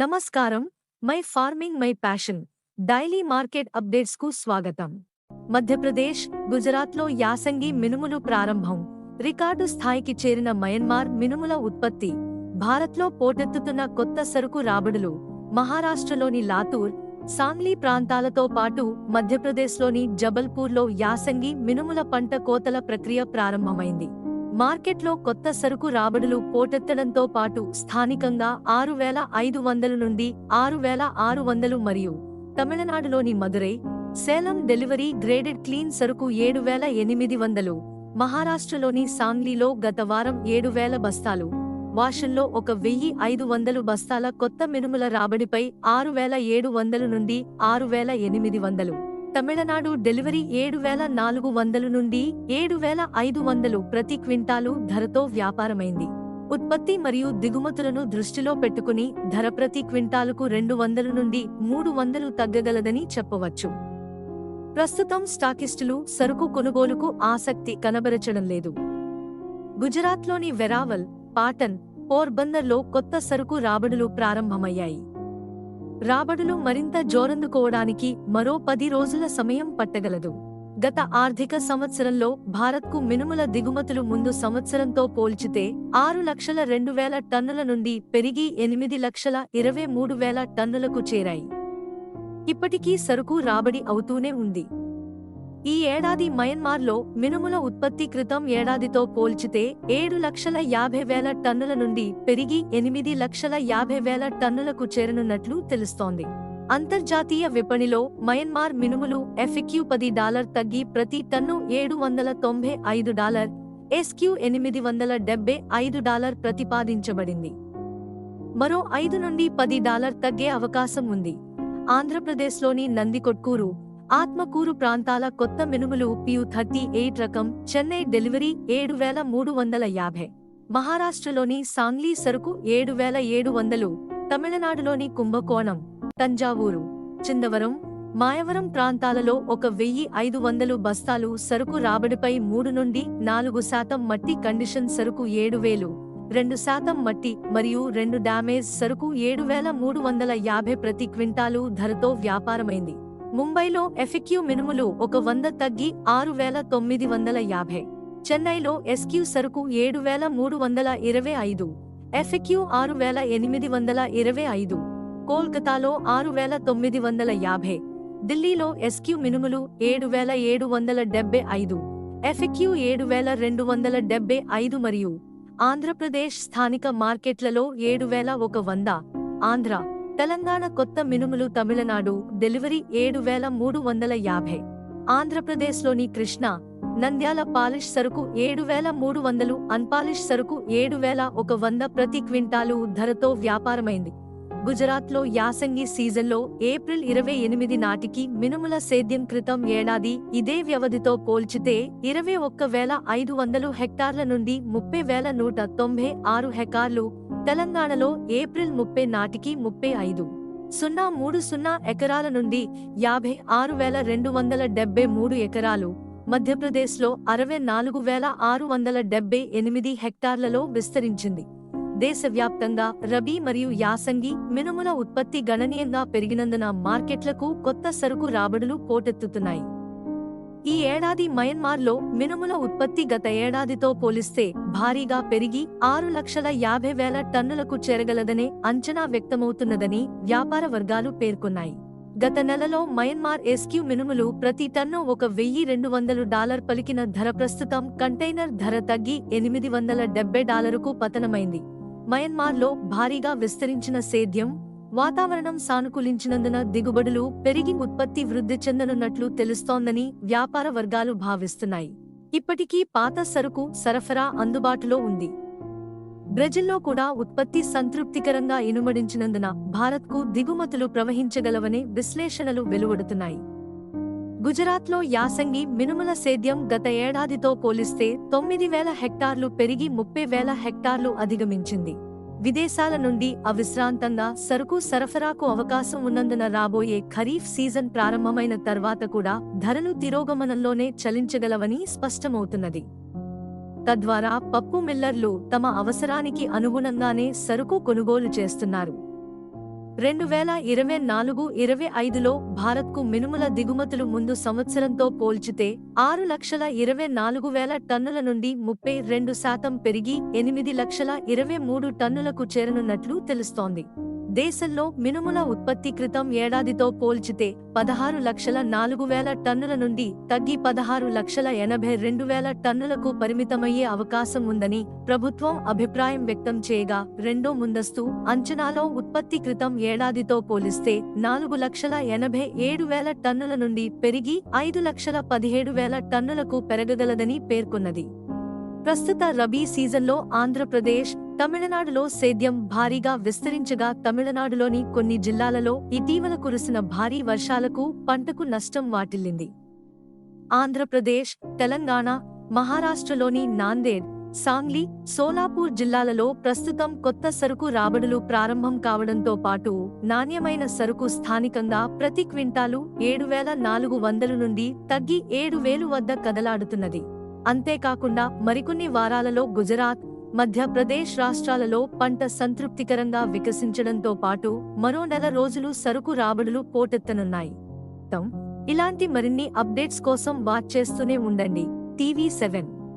నమస్కారం. My farming my passion. Daily market అప్డేట్స్కు స్వాగతం. మధ్యప్రదేశ్ గుజరాత్లో యాసంగి మినుములు ప్రారంభం. రికార్డు స్థాయికి చేరిన మయన్మార్ మినుముల ఉత్పత్తి. భారత్లో పోటెత్తుతున్న కొత్త సరుకు రాబడులు. మహారాష్ట్రలోని లాతూర్ సాంగ్లీ ప్రాంతాలతో పాటు మధ్యప్రదేశ్లోని జబల్పూర్లో యాసంగి మినుముల పంట కోతల ప్రక్రియ ప్రారంభమైంది. మార్కెట్లో కొత్త సరుకు రాబడులు పోటెత్తడంతో పాటు స్థానికంగా ఆరు వేల ఐదు వందల నుండి ఆరు వేల ఆరు వందలు మరియు తమిళనాడులోని Madurai Salem delivery graded clean సరుకు ఏడు వేల ఎనిమిది వందలు మహారాష్ట్రలోని సాంగ్లీలో గత వారం ఏడు వేల బస్తాలు వాషన్లో ఒక వెయ్యి ఐదు వందలు బస్తాల కొత్త మినుముల రాబడిపై ఆరు వేల ఏడు వందలు నుండి ఆరు వేల ఎనిమిది వందలు. తమిళనాడు డెలివరీ ఏడు వేల నాలుగు వందలు నుండి ఏడు వేల ఐదు వందలు ప్రతి క్వింటాలు ధరతో వ్యాపారమైంది. ఉత్పత్తి మరియు దిగుమతులను దృష్టిలో పెట్టుకుని ధర ప్రతి క్వింటాలుకు రెండు వందలు నుండి మూడు వందలు తగ్గగలదని చెప్పవచ్చు. ప్రస్తుతం స్టాకిస్టులు సరుకు కొనుగోలుకు ఆసక్తి కనబరచడం లేదు. గుజరాత్లోని వెరావల్ పాటన్ పోర్బందర్లో కొత్త సరుకు రాబడులు ప్రారంభమయ్యాయి. రాబడులు మరింత జోరందుకోవడానికి మరో పది రోజుల సమయం పట్టగలదు. గత ఆర్థిక సంవత్సరంలో భారత్కు మినుముల దిగుమతులు ముందు సంవత్సరంతో పోల్చితే ఆరు లక్షల రెండు వేల టన్నుల నుండి పెరిగి ఎనిమిది లక్షల ఇరవై మూడు వేల టన్నులకు చేరాయి. ఇప్పటికీ సరుకు రాబడి అవుతూనే ఉంది. ఈ ఏడాది మయన్మార్లో మినుముల ఉత్పత్తి క్రితం ఏడాదితో పోల్చితే ఏడు లక్షల యాభై వేల టన్నుల నుండి పెరిగి ఎనిమిది లక్షల యాభై వేల టన్నులకు చేరనున్నట్లు తెలుస్తోంది. అంతర్జాతీయ విపణిలో మయన్మార్ మినుములు ఎఫ్క్యూ పది డాలర్ తగ్గి ప్రతి టన్ను ఏడు వందల తొంభై ఐదు డాలర్ ఎస్క్యూ ఎనిమిది వందల డెబ్బై ఐదు డాలర్ ప్రతిపాదించబడింది. మరో ఐదు నుండి పది డాలర్ తగ్గే అవకాశం ఉంది. ఆంధ్రప్రదేశ్లోని నందికొట్కూరు ఆత్మకూరు ప్రాంతాల కొత్త మినుములు పియు థర్టీ ఎయిట్ రకం చెన్నై డెలివరీ ఏడు వేల మూడు వందల యాభై. మహారాష్ట్రలోని సాంగ్లీ సరుకు ఏడు వేల ఏడు వందలు తమిళనాడులోని కుంభకోణం తంజావూరు చిందవరం మాయవరం ప్రాంతాలలో ఒక వెయ్యి ఐదు వందలు బస్తాలు సరుకు రాబడిపై మూడు నుండి నాలుగు శాతం మట్టి కండిషన్ సరుకు ఏడు వేలు రెండు శాతం మట్టి మరియు రెండు డామేజ్ సరుకు ఏడు వేల మూడు వందల యాభై ప్రతి క్వింటాలు ధరతో వ్యాపారమైంది. ముంబైలో ఎఫిక్యూ మినుములు ఒక వంద తగ్గి ఆరు వేల తొమ్మిది వందల యాభై. చెన్నైలో ఎస్క్యూ సరుకు ఏడు వేల మూడు వందల ఇరవై ఐదు. ఎఫిక్యూ ఆరు వేల ఎనిమిది వందల ఇరవై ఐదు. కోల్కతాలో ఆరు వేల తొమ్మిది వందల యాభై. ఢిల్లీలో ఎస్క్యూ మినుములు ఏడు వేల ఏడు వందల డెబ్బై ఐదు. ఎఫిక్యూ ఏడు వేల రెండు వందల డెబ్బై ఐదు మరియు ఆంధ్రప్రదేశ్ స్థానిక మార్కెట్లలో ఏడు వేల ఒక వంద. ఆంధ్ర తెలంగాణ కొత్త మినుములు తమిళనాడు డెలివరీ ఏడు వేల మూడు వందల యాభై. ఆంధ్రప్రదేశ్లోని కృష్ణ నంద్యాల పాలిష్ సరుకు ఏడు వేల మూడు వందలు అన్పాలిష్ సరుకు ఏడు వేల ఒక వంద ప్రతి క్వింటాలు ధరతో వ్యాపారమైంది. గుజరాత్లో యాసంగి సీజన్లో ఏప్రిల్ ఇరవై ఎనిమిది నాటికి మినుముల సేద్యం క్రితం ఏడాది ఇదే వ్యవధితో పోల్చితే ఇరవై ఒక్క వేల ఐదు వందలు హెక్టార్ల నుండి ముప్పై వేల నూట తొంభై ఆరు హెక్టార్లు తెలంగాణలో ఏప్రిల్ ముప్పై నాటికి ముప్పై ఐదు. సున్నా మూడు సున్నా ఎకరాల నుండి యాభై ఆరు వేల రెండు వందల డెబ్బై మూడు ఎకరాలు మధ్యప్రదేశ్లో అరవై నాలుగు వేల ఆరు వందల డెబ్బై ఎనిమిది హెక్టార్లలో విస్తరించింది. దేశవ్యాప్తంగా రబీ మరియు యాసంగి మినుముల ఉత్పత్తి గణనీయంగా పెరిగినందున మార్కెట్లకు కొత్త సరుకు రాబడులు పోటెత్తుతున్నాయి. ఈ ఏడాది మయన్మార్లో మినుముల ఉత్పత్తి గత ఏడాదితో పోలిస్తే భారీగా పెరిగి ఆరు లక్షల యాభై వేల టన్నులకు చేరగలదనే అంచనా వ్యక్తమవుతున్నదని వ్యాపార వర్గాలు పేర్కొన్నాయి. గత నెలలో మయన్మార్ ఎస్క్యూ మినుములు ప్రతి టన్ను ఒక వెయ్యి రెండు వందలు డాలర్ పలికిన ధర ప్రస్తుతం కంటైనర్ ధర తగ్గి ఎనిమిది వందల డెబ్బై డాలరుకు పతనమైంది. మయన్మార్లో భారీగా విస్తరించిన సేద్యం వాతావరణం సానుకూలించినందున దిగుబడులు పెరిగి ఉత్పత్తి వృద్ధి చెందనున్నట్లు తెలుస్తోందని వ్యాపార వర్గాలు భావిస్తున్నాయి. ఇప్పటికీ పాత సరుకు సరఫరా అందుబాటులో ఉంది. బ్రెజిల్లో కూడా ఉత్పత్తి సంతృప్తికరంగా ఇనుమడించినందున భారత్కు దిగుమతులు ప్రవహించగలవనే విశ్లేషణలు వెలువడుతున్నాయి. గుజరాత్లో యాసంగి మినుముల సేద్యం గత ఏడాదితో పోలిస్తే తొమ్మిది వేల హెక్టార్లు పెరిగి ముప్పై వేల హెక్టార్లు అధిగమించింది. విదేశాల నుండి అవిశ్రాంతంగా సరుకు సరఫరాకు అవకాశం ఉన్నందున రాబోయే ఖరీఫ్ సీజన్ ప్రారంభమైన తర్వాత కూడా ధరలు తిరోగమనంలోనే చలించగలవని స్పష్టమవుతున్నది. తద్వారా పప్పు మిల్లర్లు తమ అవసరానికి అనుగుణంగానే సరుకు కొనుగోలు చేస్తున్నారు. రెండు వేల ఇరవై నాలుగు ఇరవై ఐదులో భారత్కు మినుముల దిగుమతులు ముందు సంవత్సరంతో పోల్చితే ఆరు లక్షల ఇరవై నాలుగు వేల టన్నుల నుండి ముప్పై రెండు శాతం పెరిగి ఎనిమిది లక్షల ఇరవై మూడు టన్నులకు చేరనున్నట్లు తెలుస్తోంది. దేశంలో మినుముల ఉత్పత్తి క్రితం ఏడాదితో పోల్చితే పదహారు లక్షల నాలుగు వేల టన్నుల నుండి తగ్గి పదహారు లక్షల ఎనభై రెండు వేల టన్నులకు పరిమితమయ్యే అవకాశం ఉందని ప్రభుత్వం అభిప్రాయం వ్యక్తం చేయగా రెండో ముందస్తు అంచనాలో ఉత్పత్తి క్రితం ఏడాదితో పోలిస్తే నాలుగు లక్షల ఎనభై ఏడు వేల టన్నుల నుండి పెరిగి ఐదు లక్షల పదిహేడు వేల టన్నులకు పెరగగలదని పేర్కొన్నది. ప్రస్తుత రబీ సీజన్లో ఆంధ్రప్రదేశ్ తమిళనాడులో సేద్యం భారీగా విస్తరించగా తమిళనాడులోని కొన్ని జిల్లాలలో ఇటీవల కురిసిన భారీ వర్షాలకు పంటకు నష్టం వాటిల్లింది. ఆంధ్రప్రదేశ్ తెలంగాణ మహారాష్ట్రలోని నాందేడ్ సాంగ్లీ సోలాపూర్ జిల్లాలలో ప్రస్తుతం కొత్త సరుకు రాబడులు ప్రారంభం కావడంతో పాటు నాణ్యమైన సరుకు స్థానికంగా ప్రతి క్వింటాలు ఏడు వేల నాలుగు వందల నుండి తగ్గి ఏడు వేలు వద్ద కదలాడుతున్నది. అంతేకాకుండా మరికొన్ని వారాలలో గుజరాత్ మధ్యప్రదేశ్ రాష్ట్రాలలో పంట సంతృప్తికరంగా వికసించడంతో పాటు మరో నెల రోజులు సరుకు రాబడులు పోటెత్తనున్నాయి. ఇలాంటి మరిన్ని అప్డేట్స్ కోసం వాచ్ చేస్తూనే ఉండండి. TV seven.